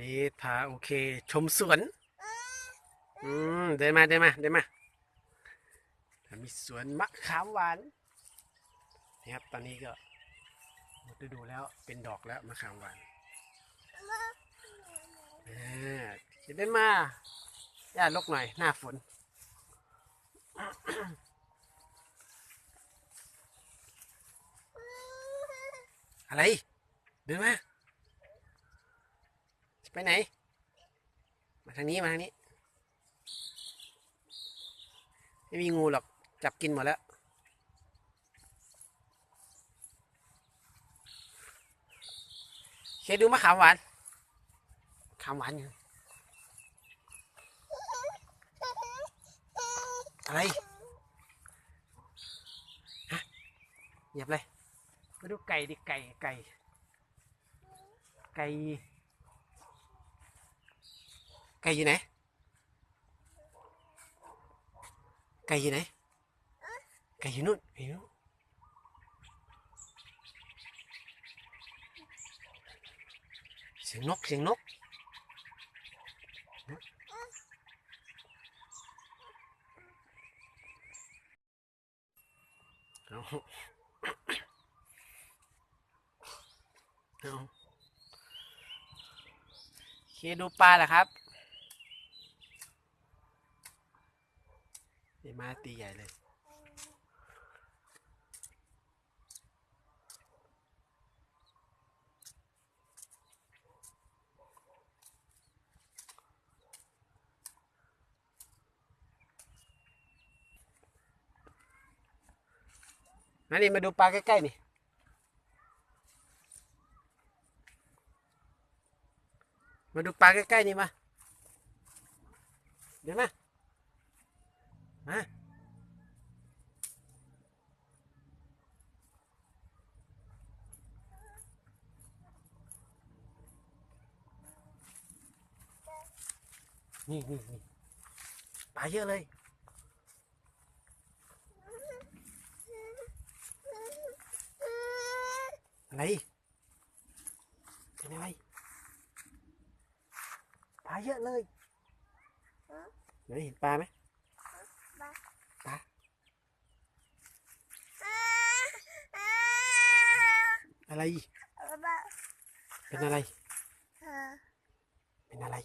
นี่พาโอเค ชมสวน อืม เดินมาเดินมาเดินมา มีสวนมะขามหวานนี่ครับ ตอนนี้ก็หมดฤดูแล้วเป็นดอกแล้วมะขามหวานอ่าจะเดินมาย่าลกหน่อย หน้าฝน อะไร เดินมา ไปไหน มาทางนี้มาทางนี้ ไม่มีงูหรอก จับกินหมดแล้ว เคดูมะขามหวาน ขามหวานอยู่อะไรฮะเหยียบเลยมาดูไก่ดิไก่ไก่ไก่ ไก่อยู่ไหน ไก่อยู่ไหน ไก่อยู่นู่นไก่อยู่นู่นเสียงนก เสียงนก เอาเอาเคดูปลาเหรอครับ นี่มาตีใหญ่เลยมานี่มาดูปลาใกล้ ๆ นี่มาดูปลาใกล้ ๆ นี่มา เดี๋ยวมา นี่นี่นี่ปลาเยอะเลย อะไร เป็นอะไรปลาเยอะเลยเดี๋ยวเห็นปลาไหมปลาอะไร เป็นอะไร เป็นอะไร